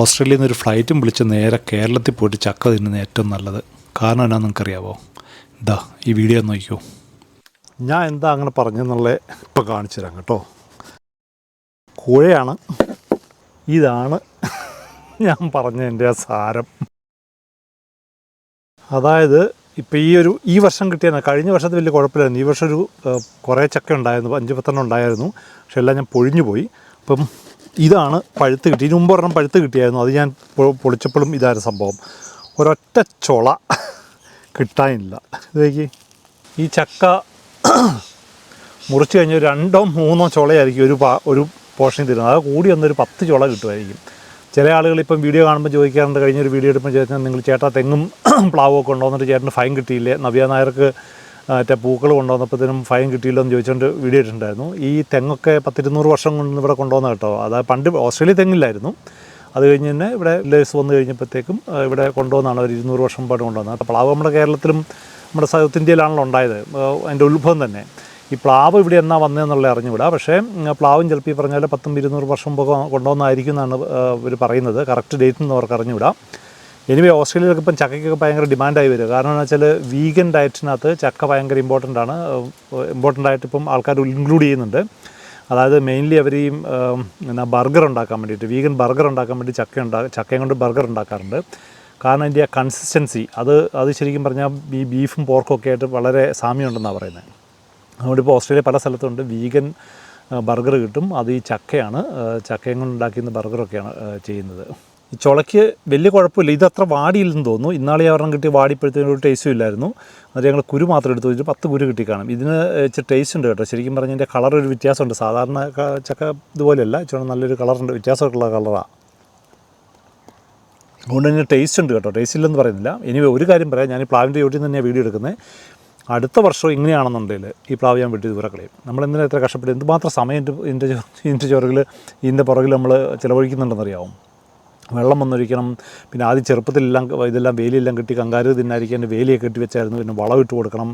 ഓസ്ട്രേലിയയിൽ നിന്ന് ഒരു ഫ്ലൈറ്റും വിളിച്ച് നേരെ കേരളത്തിൽ പോയിട്ട് ചക്ക തിന്നുന്നത് ഏറ്റവും നല്ലത്. കാരണം എന്നാ നിങ്ങൾക്കറിയാവോ ഇതാ ഈ വീഡിയോ നോക്കിയോ ഞാൻ എന്താ അങ്ങനെ പറഞ്ഞെന്നുള്ളത് ഇപ്പോൾ കാണിച്ചു തരാം കേട്ടോ. കുഴയാണ് ഇതാണ് ഞാൻ പറഞ്ഞതിന്റെ ആ സാരം. അതായത് ഇപ്പം ഈ ഒരു ഈ വർഷം കിട്ടിയാണ് കഴിഞ്ഞ വർഷത്തെ വലിയ കുഴപ്പമില്ലായിരുന്നു. ഈ വർഷം ഒരു കുറേ ചക്ക ഉണ്ടായിരുന്നു. അഞ്ച് പത്തെണ്ണം ഉണ്ടായിരുന്നു. പക്ഷെ എല്ലാം ഞാൻ പൊഴിഞ്ഞു പോയി അപ്പം ഇതാണ് പഴുത്ത് കിട്ടി. ഇതിനു മുമ്പ് ഒരെണ്ണം പഴുത്ത് കിട്ടിയായിരുന്നു. അത് ഞാൻ പൊളിച്ചപ്പോഴും ഇതായിരുന്നു സംഭവം. ഒരൊറ്റ ചൊള കിട്ടാനില്ല. ഇതേക്ക് ഈ ചക്ക മുറിച്ച് കഴിഞ്ഞാൽ രണ്ടോ മൂന്നോ ചുളയായിരിക്കും ഒരു പാ ഒരു പോർഷൻ തരുന്നത്. അത് കൂടി വന്നൊരു പത്ത് ചുള കിട്ടുമായിരിക്കും. ചില ആളുകൾ ഇപ്പം വീഡിയോ കാണുമ്പോൾ ചോദിക്കാറുണ്ട് കഴിഞ്ഞൊരു വീഡിയോ എടുക്കുമ്പോൾ ചോദിച്ചാൽ നിങ്ങൾ ചേട്ടാ തെങ്ങും പ്ലാവും ഒക്കെ എന്നിട്ട് ചേട്ടന് ഫൈൻ കിട്ടിയില്ലേ? നവ്യ നായർക്ക് മറ്റേ പൂക്കൾ കൊണ്ടുവന്നപ്പോഴത്തേനും ഫൈൻ കിട്ടിയില്ലോ എന്ന് ചോദിച്ചുകൊണ്ട് വീഡിയോ ഇട്ടിട്ടുണ്ടായിരുന്നു. ഈ തെങ്ങൊക്കെ പത്തിരുന്നൂറ് വർഷം കൊണ്ട് ഇവിടെ കൊണ്ടുവന്ന കേട്ടോ. അത് പണ്ട് ഓസ്ട്രേലിയ തെങ്ങില്ലായിരുന്നു. അത് കഴിഞ്ഞ് തന്നെ ഇവിടെ ലേസ് വന്നു കഴിഞ്ഞപ്പോഴത്തേക്കും ഇവിടെ കൊണ്ടുവന്നാണ് ഒരു ഇരുന്നൂറ് വർഷം പാട് കൊണ്ടുവന്നത്. അപ്പോൾ പ്ലാവ് നമ്മുടെ കേരളത്തിലും നമ്മുടെ സൗത്ത് ഇന്ത്യയിലാണല്ലോ ഉണ്ടായത്. അതിന്റെ ഉത്ഭവം തന്നെ. ഈ പ്ലാവ് ഇവിടെ എന്നാ വന്നതെന്നുള്ള അറിഞ്ഞുകൂടാ. പക്ഷേ പ്ലാവും ചിലപ്പോൾ ഈ പറഞ്ഞ പോലെ പത്തും ഇരുന്നൂറ് വർഷം കൊണ്ടുവന്നായിരിക്കും എന്നാണ് ഇവർ പറയുന്നത്. കറക്റ്റ് ഡേറ്റ് എന്ന് അവർക്ക് അറിഞ്ഞുകൂടാ. എനിവേ ഓസ്ട്രേലിയയിലൊക്കെ ഇപ്പം ചക്കയ്ക്കൊക്കെ ഭയങ്കര ഡിമാൻഡായി വരിക. കാരണം എന്ന് വെച്ചാൽ വീഗൻ ഡയറ്റിനകത്ത് ചക്ക ഭയങ്കര ഇമ്പോർട്ടന്റ് ആണ്. ഇമ്പോർട്ടന്റ് ആയിട്ട് ഇപ്പം ആൾക്കാർ ഇൻക്ലൂഡ് ചെയ്യുന്നുണ്ട്. അതായത് മെയിൻലി അവർ ഈ എന്നാ ബർഗർ ഉണ്ടാക്കാൻ വേണ്ടിയിട്ട് വീഗൻ ബർഗർ ഉണ്ടാക്കാൻ വേണ്ടി ചക്ക ഉണ്ടാ ചക്കയും കൊണ്ട് ബർഗർ ഉണ്ടാക്കാറുണ്ട്. കാരണം അതിന്റെ ആ കൺസിസ്റ്റൻസി അത് അത് ശരിക്കും പറഞ്ഞാൽ ഈ ബീഫും പോർക്കും ഒക്കെ ആയിട്ട് വളരെ സാമ്യമുണ്ടെന്നാണ് പറയുന്നത് അതുകൊണ്ട് ഇപ്പോൾ ഓസ്ട്രേലിയ പല സ്ഥലത്തുണ്ട് വീഗൻ ബർഗർ കിട്ടും. അത് ഈ ചക്കയാണ് ചക്കയും കൊണ്ട് ഉണ്ടാക്കിയിരുന്ന ബർഗറൊക്കെയാണ് ചെയ്യുന്നത്. ഈ ചുളയ്ക്ക് വലിയ കുഴപ്പമില്ല. ഇത് അത്ര വാടിയില്ലെന്ന് തോന്നുന്നു. ഇന്നാളെ ഒരെണ്ണം കിട്ടി വാടിപ്പോഴത്തേനും ഒരു ടേസ്റ്റും ഇല്ലായിരുന്നു. അത് ഞങ്ങൾ കുരു മാത്രം എടുത്ത് വെച്ചിട്ട് പത്ത് കുരു കിട്ടി കാണും. ഇതിന് ഇച്ചിരി ടേസ്റ്റ് ഉണ്ട് കേട്ടോ. ശരിക്കും പറഞ്ഞാൽ ഇതിന്റെ കളർ ഒരു വ്യത്യാസമുണ്ട്. സാധാരണ ചക്ക ഇതുപോലെയല്ല. ഇച്ചിരി നല്ലൊരു കളറുണ്ട് വ്യത്യാസമൊക്കെയുള്ള കളറാണ് അതുകൊണ്ട് തന്നെ ടേസ്റ്റ് ഉണ്ട് കേട്ടോ. ടേസ്റ്റ് ഇല്ലെന്ന് പറയുന്നില്ല. ഇനി ഒരു കാര്യം പറയാം. ഞാൻ ഈ പ്ലാവിന്റെ ചോട്ടിൽ നിന്ന് തന്നെയാണ് വീഡിയോ എടുക്കുന്നത് അടുത്ത വർഷം ഇങ്ങനെയാണെന്നുണ്ടെങ്കിൽ ഈ പ്ലാവ് ഞാൻ വെട്ടി ദൂരെ കളയും. നമ്മൾ എന്തിനാ ഇത്ര കഷ്ടപ്പെട്ട്? എന്തുമാത്രം സമയം ഇതിന്റെ ഇതിന്റെ ചോറുകൾ ഇതിന്റെ പുറകിൽ നമ്മൾ ചിലവഴിക്കുന്നുണ്ടെന്നറിയാവും? വെള്ളം വന്നൊഴിക്കണം പിന്നെ ആദ്യം ചെറുപ്പത്തിലെല്ലാം ഇതെല്ലാം വേലിയെല്ലാം കെട്ടി കങ്കാരു തിന്നായിരിക്കും എന്റെ വേലിയൊക്കെ കെട്ടി വെച്ചായിരുന്നു. പിന്നെ വളം ഇട്ട് കൊടുക്കണം.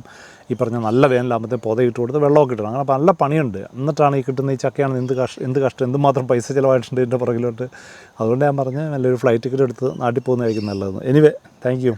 ഈ പറഞ്ഞ നല്ല വേനലാകുമ്പോഴത്തെ പൊത ഇട്ട് കൊടുത്ത് വെള്ളമൊക്കെ കിട്ടണം. അങ്ങനെ നല്ല പണിയുണ്ട്. എന്നിട്ടാണ് ഈ കിട്ടുന്ന ഈ ചക്കയാണ് എന്ത് കഷ്ടം എന്ത് കഷ്ടം എന്തുമാത്രം പൈസ ചിലവായിട്ടുണ്ട് ഇതിന്റെ പുറകിലോട്ട്. അതുകൊണ്ട് ഞാൻ പറഞ്ഞ് നല്ലൊരു ഫ്ലൈറ്റ് ടിക്കറ്റ് എടുത്ത് നാട്ടിൽ പോകുന്നതായിരിക്കും നല്ലതെന്ന്. Anyway thank